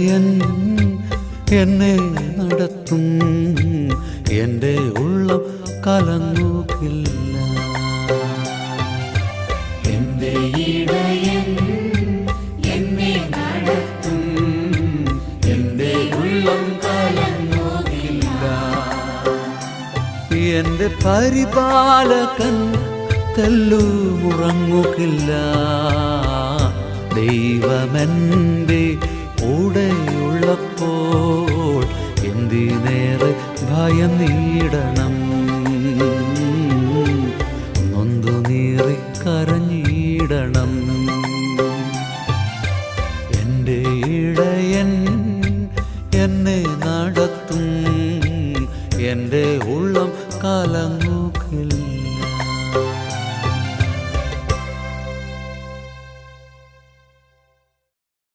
ഇടയൻ എന്നെ നടത്തും. എന്റെ ഉള്ളം കലങ്ങുകില്ല. എന്റെ ഇടയൻ എന്നെ നടത്തും. എന്റെ ഉള്ളം കലങ്ങുകില്ല. എന്റെ പരിപാലകൻ തെല്ലുമുറങ്ങുകില്ല ദൈവമെന്റെ കൂടെയുള്ളപ്പോൾ എന്തിനേറെ ഭയം നീടണം? നൊന്തു നീറി കരഞ്ഞിടണം. എന്റെ ഇടയൻ എന്നെ നടത്തും. എന്റെ ഉള്ളം കലങ്ങുകില്ല